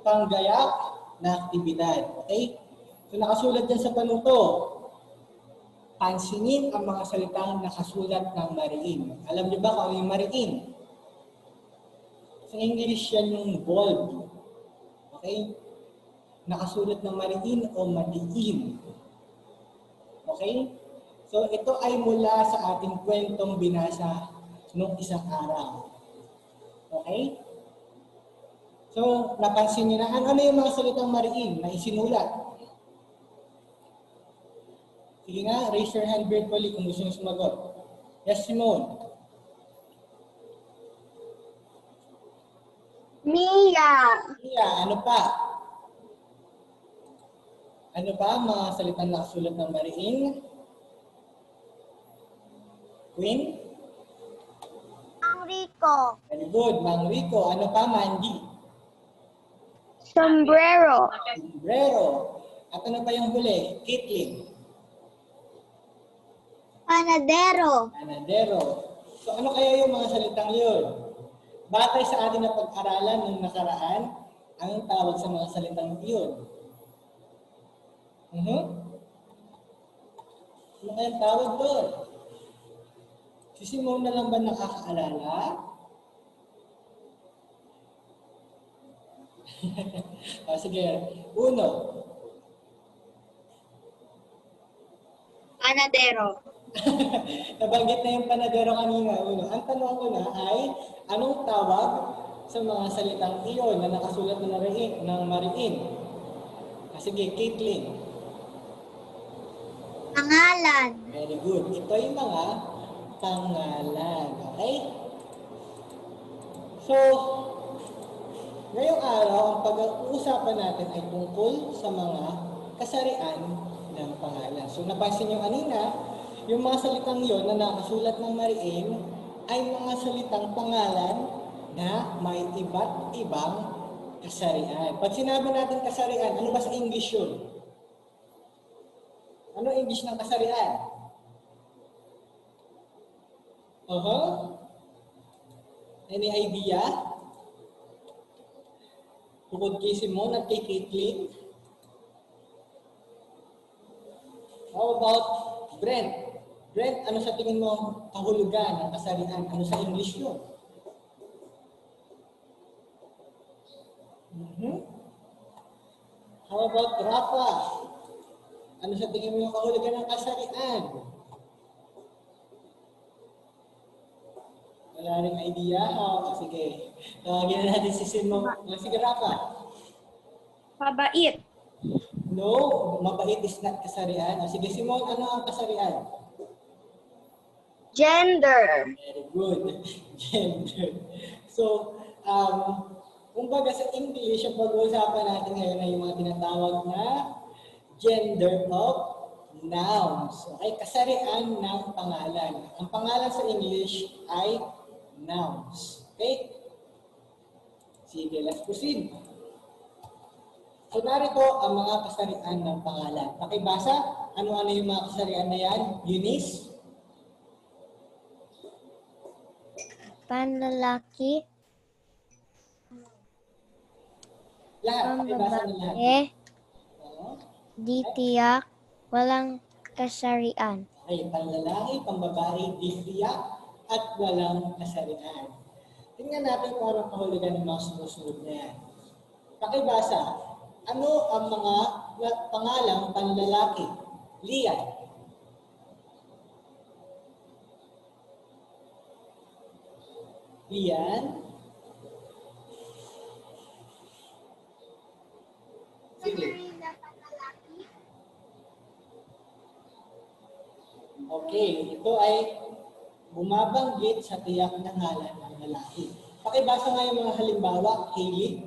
panggayak na aktibidad. Okay? So nakasulat dyan sa panuto. Pansinin ang mga salitang nakasulat ng mariin. Alam niyo ba kung ano yung mariin? Sa English yan yung bold. Okay? Nakasulat ng mariin o madiin. Okay? So ito ay mula sa ating kwentong binasa nung isang araw. Okay? So, napansin niyo na, ano, ano yung mga salitang mariin na isinulat? Sige nga, raise your hand virtually kung gusto niyo sumagot. Yes, Simone. Mia. Iya, ano pa? Ano pa ang mga salitang nakasulat ng mariin? Queen? Ang Rico. Very good. Mang Rico. Ano pa, Mandy? Sombrero. Sombrero. At ano pa yung huli? Caitlin. Panadero. Panadero. So ano kaya yung mga salitang yun? Batay sa ating na pag-aralan ng nakaraan, ang tawag sa mga salitang yun? Mhm. Ano kaya tawag doon? Si Simone na lang ba nakakaalala? O sige, uno. Panadero. Nabanggit na yung panadero kanina. Uno. Ang tanong ko na ay, anong tawag sa mga salitang iyon na nakasulat na nariin, ng mariin? Ah, sige, Caitlin. Pangalan. Very good. Ito yung mga pangalan. Okay? So, ngayong araw, ang pag-uusapan natin ay tungkol sa mga kasarian ng pangalan. So, napansin nyo kanina, yung mga salitang yon na nakasulat ng mariin ay mga salitang pangalan na may iba't ibang kasarian. Pag sinabi natin kasarian, ano ba sa English yun? Ano English ng kasarian? Uh-huh. Any idea? Bukod kay Simon at kay Caitlin? How about Brent? Brent, ano sa tingin mo kahulugan ng kasarian? Ano sa English yun? Mhm. How about Rafa? Ano sa tingin mo kahulugan ng kasarian? Wala rin idea? Oh, sige. Tawagin na natin si Simon. Oh, sige, Rafa. Pabait. No, mabait is not kasarian. O sige, Simon, ano ang kasarian? Gender. Very good. Gender. So, um, kumbaga sa English, ang pag-uusapan natin ngayon ay yung mga tinatawag na gender of nouns. Okay, kasarian ng pangalan. Ang pangalan sa English ay nouns. Okay? Sige, let's proceed. So narito ang mga kasarian ng pangalan. Pakibasa, ano-ano yung mga kasarian na yan? Eunice? Panlalaki. Lahat, pakibasa ng lahat. Pambabae. Oo. Di tiyak. Walang kasarian. ay panlalaki, pambabae, distriya, at walang kasarian. Tingnan natin kung anong kahulugan ng mga sumusunod na yan. Pakibasa, ano ang mga pangalang panlalaki? Lian. Lian. Okay, ito ay bumabanggit sa tiyak na ngalan ng lalaki. Pakibasa nga yung mga halimbawa, Hailey.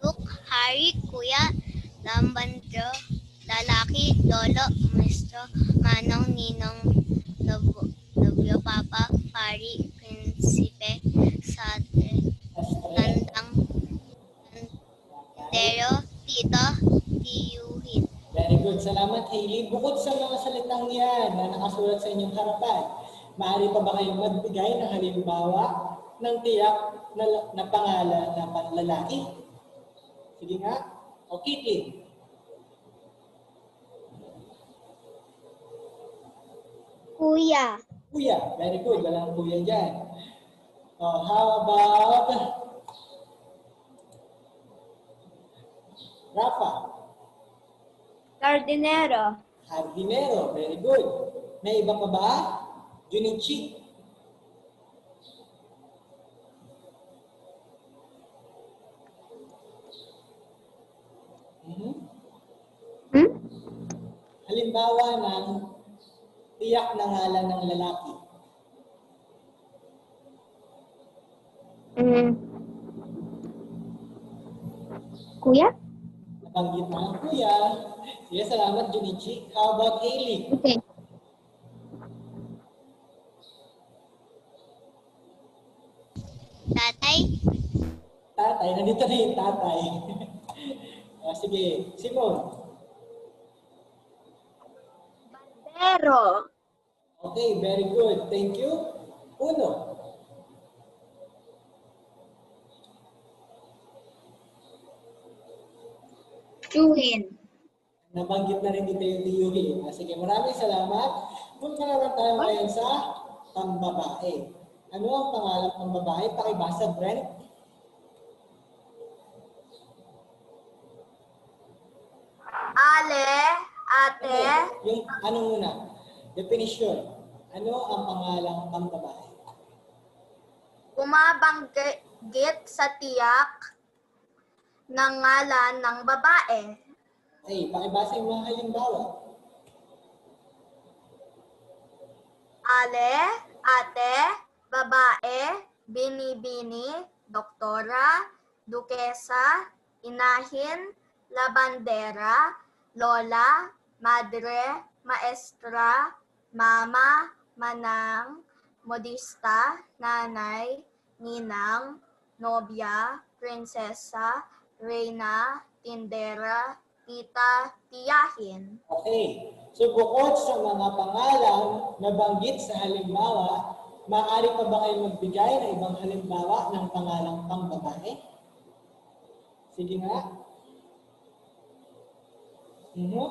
Look, Hari, Kuya, Lambandro, Lalaki, Lolo, Maestro, Manong, Ninong, Lobyo, Papa, Pari, Prinsipe, Salamat, Hailey. Bukod sa mga salitang yan na nakasulat sa inyong harapan, maaari pa ba kayong magbigay ng halimbawa ng tiyak na, na pangalan na panlalaki? Sige nga. O Kitty. Kuya. Kuya. Very good. Walang kuya dyan. Oh, how about Rafa? Jardinero. Hardinero. Very good. May iba pa ba? Junichi. Mhm. Hmm? Halimbawa ng tiyak na ngalan ng lalaki. Mm. Kuya? Nabanggit na ang kuya. Sige, salamat Junichi. How about Hailey? Okay. Tatay, Tatay, nandito na yung tatay. Ah, sige, Simon. Bandero. Okay, very good. Thank you. Uno. Chuhin. Nabanggit na rin dito yung tiyuhi. Ah, sige, maraming salamat. Punta naman tayo ngayon sa pambabae. Ano ang pangalan ng babae? Pakibasa, Brent. Ale, ate, Yung ano muna? Definition. Ano ang pangalang pambabae? bumabanggit sa tiyak ng ngalan ng babae. Ay, pakibasa yung mga halimbawa. Ale, ate, babae, bini-bini, doktora, dukesa, inahin, labandera, lola, madre, maestra, mama, manang, modista, nanay, ninang, nobya, prinsesa, reyna, tindera, tita, tiyahin. Okay. So bukod sa mga pangalan na banggit sa halimbawa, maaari pa ba kayo magbigay ng ibang halimbawa ng pangalang pangbabae? Sige nga. Mhm.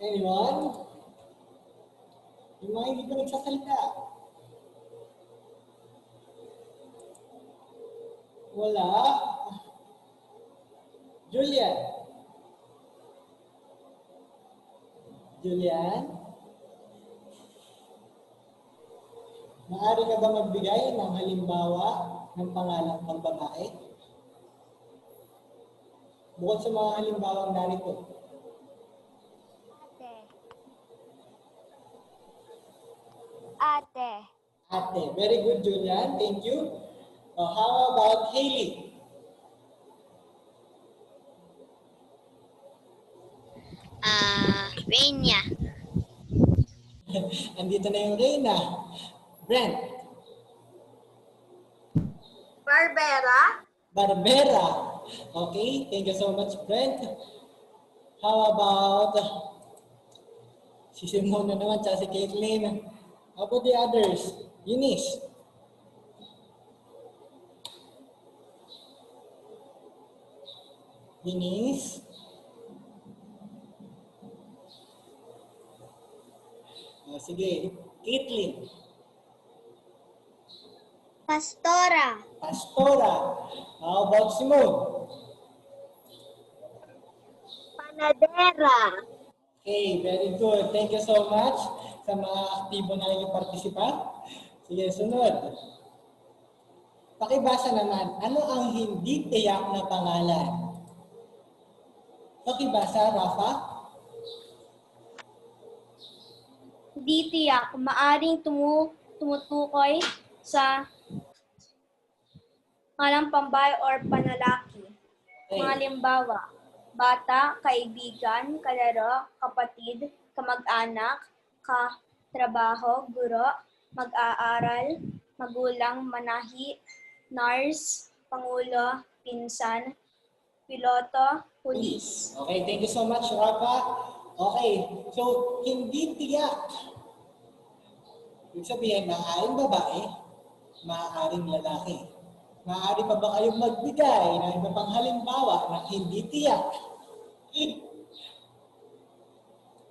Anyone? Yung mga hindi pa nagsasalita. Wala. Julian. Julian? Maaari ka ba magbigay ng halimbawa ng pangalang pambabae? Bukod sa mga halimbawang narito. Ate. Ate. Ate. Very good, Julian. Thank you. Uh, how about Haley? Ah, Rainya, Andito na yung Reyna. Brent. Barbera. Barbera. Okay, thank you so much, Brent. How about si Simona naman, tsaka si Caitlin. How about the others? Eunice. Eunice. Oh, sige, Caitlin. Pastora. Pastora. How about Simone? Panadera. Okay, very good. Thank you so much sa mga aktibo na yung participant. Sige, sunod. Pakibasa naman, ano ang hindi tiyak na pangalan? Pakibasa, Rafa. Di tiyak, maaring tumu tumutukoy sa ngalang pambay or panalaki. Mga limbawa, bata, kaibigan, kalaro, kapatid, kamag-anak, katrabaho, guro, mag-aaral, magulang, manahi, nurse, pangulo, pinsan, piloto, pulis. Okay, thank you so much, Rafa. Okay, so hindi tiyak. Ibig sabihin, maaaring babae, maaaring lalaki. Maaari pa ba kayong magbigay ng iba pang halimbawa na hindi tiyak?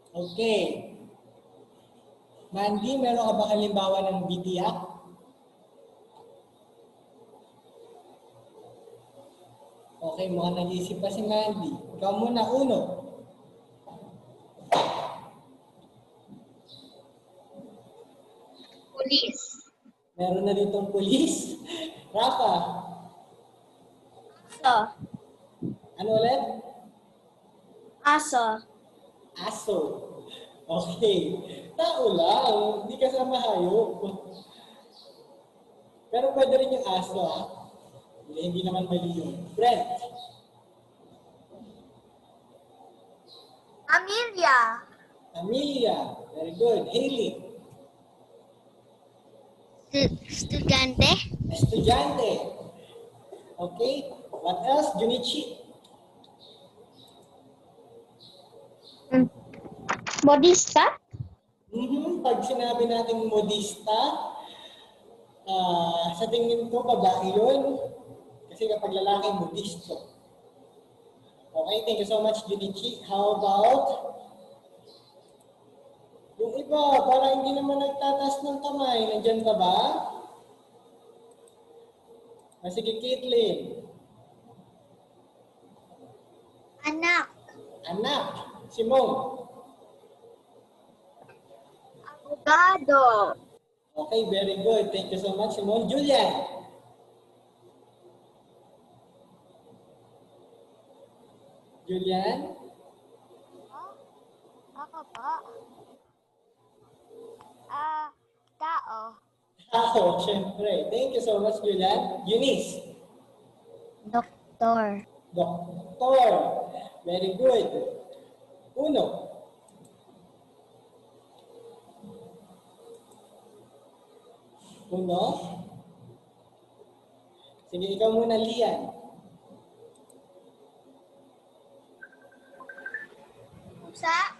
Okay. Mandy, meron ka ba halimbawa ng bitiyak? Okay, mukhang nag-iisip pa si Mandy. Ikaw muna, uno. Pulis. Meron na ditong pulis. Rafa, Aso. ano ulit? Aso. Aso. Okay. Tao lang. Hindi kasama hayop. Pero pwede rin yung aso, ah. Hindi, hindi naman mali yun. Brent, Amelia. Amelia. Very good. Haley, Estudyante. estudyante. Okay. What else? Junichi. Modista. Mhm. Pag sinabi nating modista, ah, sa tingin ko, babae yun. Kasi kapag lalaki, modisto. Okay, thank you so much, Junichi. How about iba, para hindi naman nagtatas ng kamay, nandyan ka ba? Ah, sige, Caitlin. Anak. Anak. Simone. Abogado. Okay, very good. Thank you so much, Simone. Julian. Julian. Ako po. Ah, tao. Tao, syempre. Thank you so much, Julian. Eunice. Doktor. Doktor. Very good. Uno. Uno. Sige, ikaw muna, Lian. Sa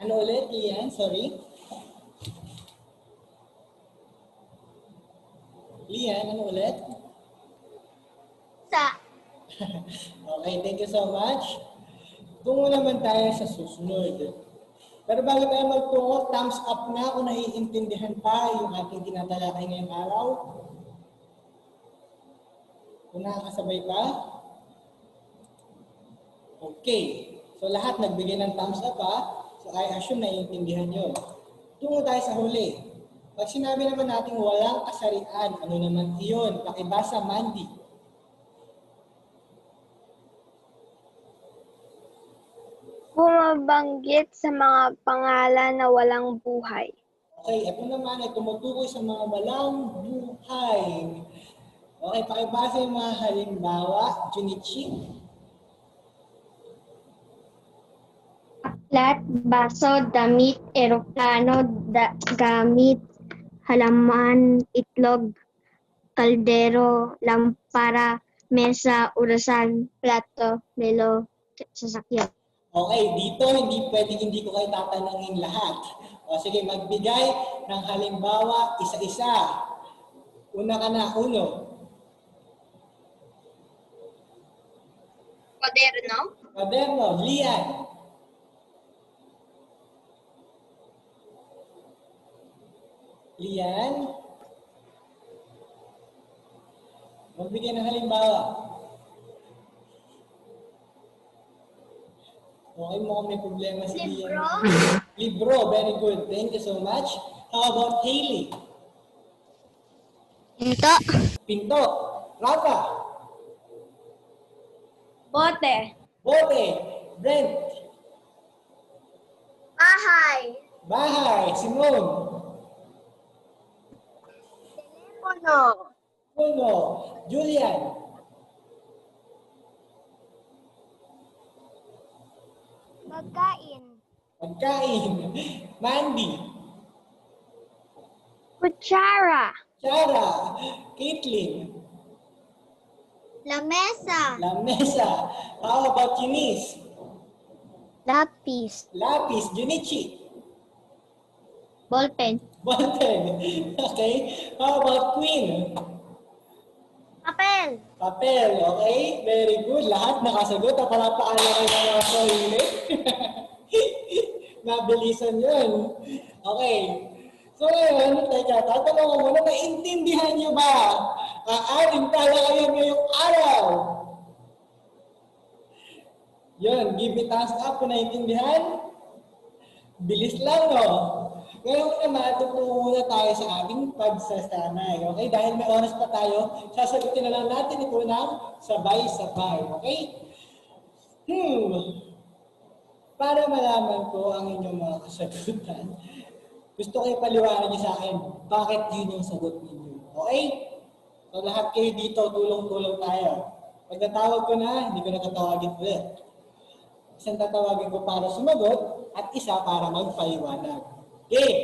Ano ulit, Lian? Sorry. Lian, ano ulit? sa Okay, thank you so much. Tungo naman tayo sa susunod. Pero bago tayo magtungo, thumbs up na kung naiintindihan pa yung ating tinatalakay ngayong araw. Kung nakakasabay pa. Okay. So lahat nagbigay ng thumbs up ha. So I assume naiintindihan nyo. Tungo tayo sa huli. Pag sinabi naman natin walang kasarian, ano naman iyon? Pakibasa, Mandy. bumabanggit sa mga pangalan na walang buhay. Okay, ito naman ay tumutukoy sa mga walang buhay. Okay, pakibasa yung mga halimbawa. Junichi, Aklat, baso, damit, eroplano, da- gamit, halaman, itlog, kaldero, lampara, mesa, urasan, plato, melo, sasakyan. Okay, dito hindi pwedeng hindi ko kayo tatanungin lahat. O sige, magbigay ng halimbawa isa-isa. Una ka na, uno. Moderno. Moderno, Lian. Lian. Magbigay ng halimbawa. Okay, mukhang may problema si Lian. Libro. Libro, very good. Thank you so much. How about Haley? Pinto. Pinto. Rafa. Bote. Bote. Brent. Bahay. Bahay. Simone. Telepono. Puno. Julian. Pagkain. Pagkain. Mandy. Kutsara. Chara. Caitlin. Lamesa. Lamesa. How about Eunice? Lapis. Lapis. Junichi. Ballpen, Button. Okay? How about queen? Papel. Papel, okay? Very good. Lahat nakasagot. Napalapaan na kayo ng mga sarili. Nabilisan yun. Okay. So ngayon, teka, tatanong ko muna, naintindihan niyo ba? Aaring pala kayo ngayong araw. Yun, give me thumbs up kung naintindihan. Bilis lang, no? Ngayon naman, tutungo muna tayo sa ating pagsasanay. Okay? Dahil may oras pa tayo, sasagutin na lang natin ito ng sabay-sabay. Okay? Hmm. Para malaman ko ang inyong mga kasagutan, gusto ko ipaliwanag niyo sa akin bakit yun yung sagot ninyo. Okay? So lahat kayo dito, tulong-tulong tayo. Pag natawag ko na, hindi ko na tatawagin ulit. Isang tatawagin ko para sumagot at isa para magpaliwanag. Okay.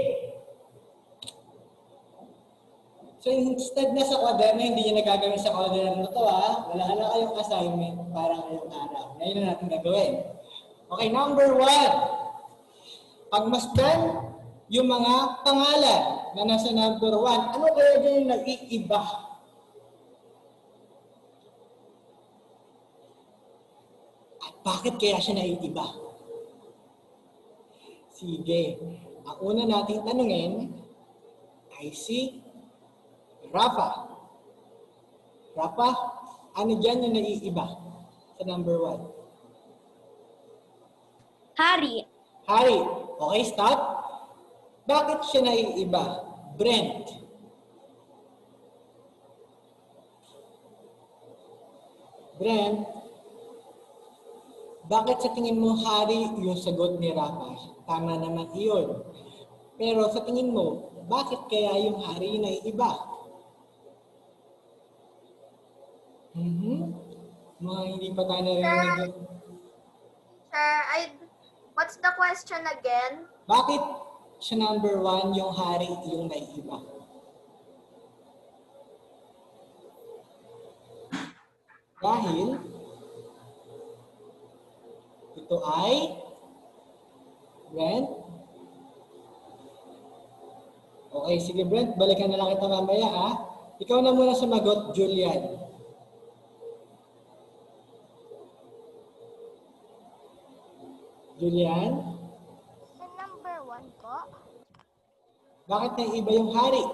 So instead na sa kwaderno, hindi nyo nagagawin sa kwaderno to ha. Wala na kayong assignment para ngayong araw. Ngayon na natin gagawin. Okay, number one. Pagmasdan yung mga pangalan na nasa number one. Ano kaya dyan yung nag-iiba? At bakit kaya siya naiiba? Sige. Ang una nating tanungin ay si Rafa. Rafa, ano dyan yung naiiba sa number one? Hari. Hari. Okay, stop. Bakit siya naiiba? Brent. Brent, bakit sa tingin mo hari yung sagot ni Rafa? Tama naman iyon. Pero sa tingin mo, bakit kaya yung hari na iba? Mhm. Mga hindi pa tayo narinig. Sir, I, what's the question again? Bakit siya number one yung hari yung naiiba? Dahil ito ay Brent. Okay, sige Brent, balikan na lang kita mamaya ha. Ikaw na muna sumagot, Julian. Julian? Sa number one po, Bakit naiiba yung hari?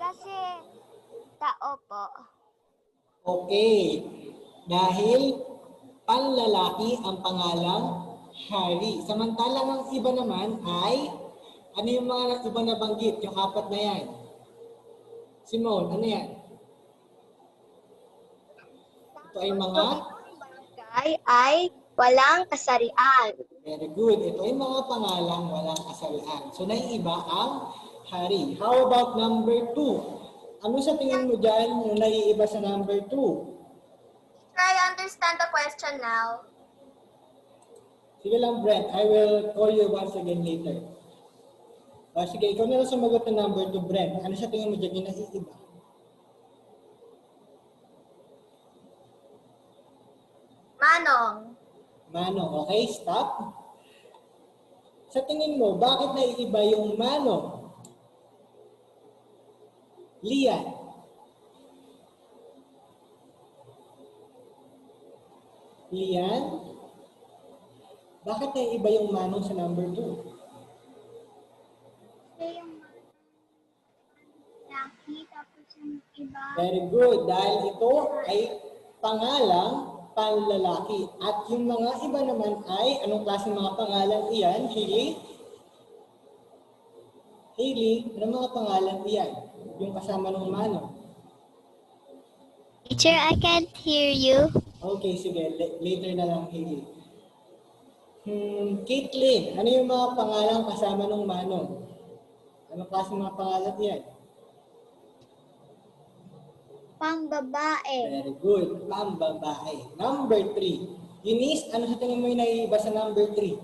kasi tao po. Okay. Dahil panlalaki ang pangalang hari. Samantalang ang iba naman ay, ano yung mga iba na banggit? Yung apat na yan. Simone, ano yan? Ito ay mga, Bagay ay walang kasarian. very good. Ito ay mga pangalang walang kasalian. So, naiiba ang hari. How about number two? Ano sa tingin mo dyan yung naiiba sa number two? Understand the question now. Sige lang, Brent. I will call you once again later. Ah, sige, ikaw na lang sumagot ng number to Brent. Ano sa tingin mo dyan yung naiiba? Manong, Manong, okay? Stop. Sa tingin mo, bakit naiiba yung Manong? Lian. Lian? Bakit naiiba yung Manong sa number 2? Laki, tapos yung iba, Very good. Dahil ito ay pangalang panlalaki. At yung mga iba naman ay, anong klaseng mga pangalan iyan? Hailey? Hailey, anong mga pangalan iyan? Yung kasama ng manong. Teacher, I can't hear you. Okay, sige. La- later na lang, Hailey. Hmm, Caitlin, ano yung mga pangalan kasama ng manong? Anong klaseng mga pangalan iyan? Pang-babae. Very good. Pambabae. Number three. Eunice, ano sa tingin mo yung naiiba sa number three?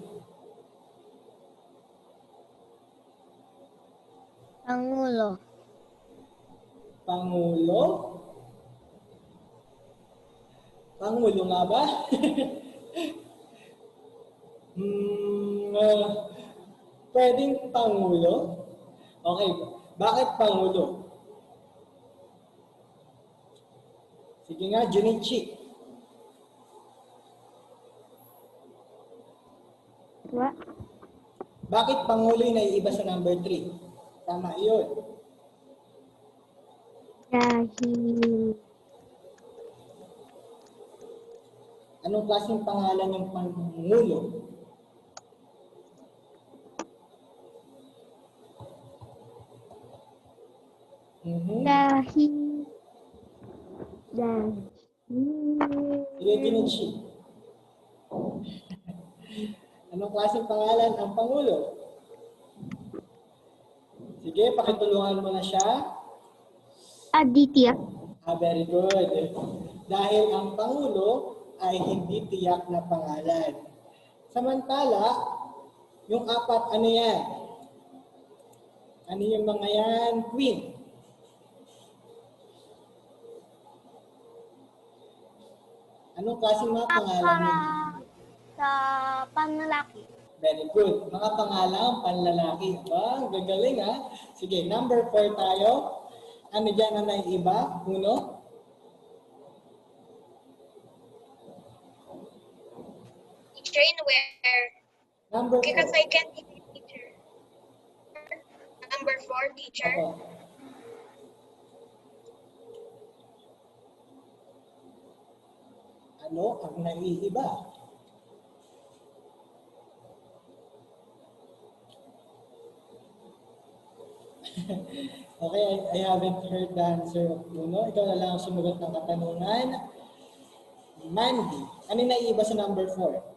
Pangulo. Pangulo? Pangulo nga ba? hmm, ah, Pwedeng Pangulo? Okay. Bakit Pangulo? Sige nga, Junichi. Wa? Bakit Pangulo yung naiiba sa number 3? Tama yun. Dahil Anong klaseng pangalan yung Pangulo? Mhm. dahil dahil Sige, Junichi. Anong klaseng pangalan ang Pangulo? Sige, pakitulungan mo na siya. Aditya Ah, very good. Dahil ang Pangulo ay hindi tiyak na pangalan. Samantala, yung apat, ano yan? Ano yung mga yan? Queen. Anong klaseng mga pangalan yun? Sa panlalaki. Very good. Mga pangalan, panlalaki. Ba, gagaling ha. Sige, number four tayo. Ano dyan ang naiiba? Uno? Teacher in where? Number Because four. I can't hear teacher. Number four, teacher. Ako. Ano ang naiiba? okay, I, I haven't heard the answer of Uno. Ikaw na lang ang sumagot ng katanungan. Mandy, ano yung naiiba sa number 4?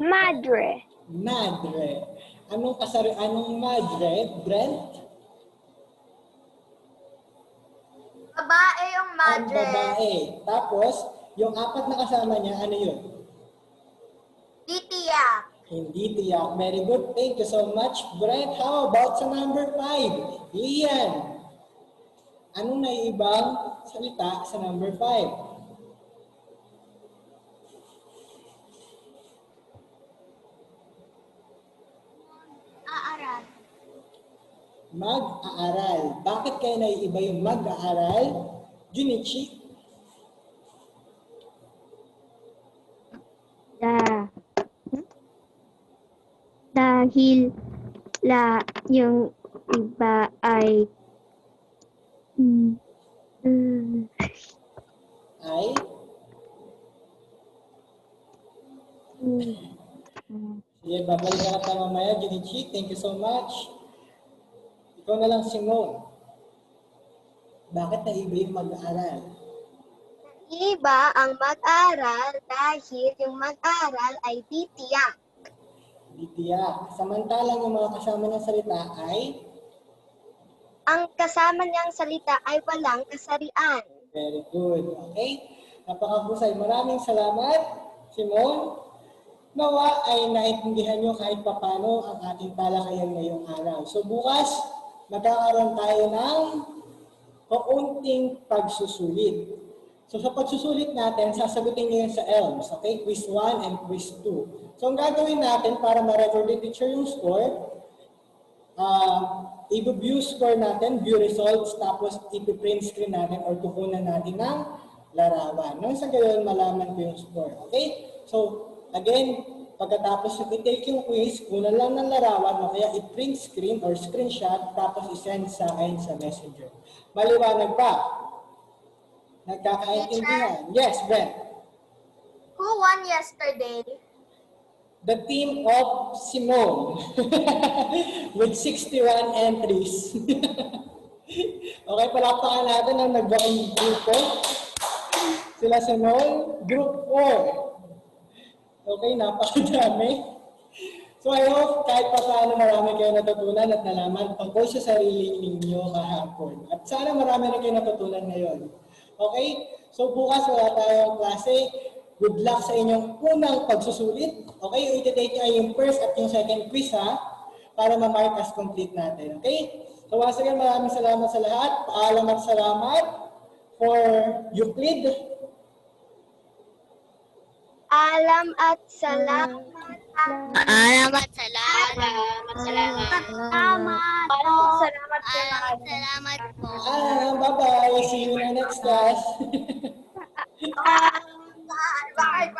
Madre. Madre. Anong kasari, anong madre? Brent? Babae yung Ang madre. babae. Tapos, yung apat na kasama niya, ano yun? Di tiyak. Hindi tiyak. Very good. Thank you so much, Brent. How about sa number 5? Ian. Anong naiibang salita sa number 5? Mag-aaral. Bakit kaya naiiba yung mag-aaral? Junichi? da dahil la yung iba ay mm, mm, Ay? mm, Sige, babalik ka pa mamaya, Junichi. Thank you so much. Ikaw na lang, Simone. Bakit naiba yung mag-aaral? Iba ang mag-aral dahil yung mag-aral ay di tiyak. Hindi tiyak. Samantalang yung mga kasama ng salita ay Ang kasama niyang salita ay walang kasarian. very good. Okay? Napakahusay. Maraming salamat, Simone. Nawa ay naintindihan nyo kahit papano ang ating talakayan ngayong araw. So bukas, magkakaroon tayo ng kaunting pagsusulit. So sa pagsusulit natin, sasagutin nyo yun sa ELMS. Okay? Quiz 1 and quiz 2. So ang gagawin natin para ma-record ni teacher yung score, uh, i-view score natin, view results, tapos i-print screen natin or kukunan natin ng larawan. Nang sa gayon, malaman ko yung score. Okay? So, again, pagkatapos i-take yung quiz, kunan lang ng larawan o kaya i-print screen or screenshot, tapos i-send sa akin sa messenger. Maliwanag ba? Nagkakaintindihan? Yes, Brent. Who won yesterday? The team of Simone with 61 entries. okay, palakpakan natin ang nagbuking grupo. Sila Simone, Group 4. Okay, napakadami. So I hope kahit pa paano marami kayo natutunan at nalaman tungkol sa sarili ninyo kahapon. At sana marami na kayo natutunan ngayon. Okay? So bukas wala tayong klase. Good luck sa inyong unang pagsusulit. Okay? I-take nyo yung first at yung second quiz ha para ma-mark as complete natin. Okay? So once again, maraming salamat sa lahat. Paalam at salamat for Euclid. Alam at salamat. Alam at salamat. Salamat, salamat. Salamat. Maraming salamat. Alam at salamat po. Ah, bye-bye. See you in the next class. Bye-bye.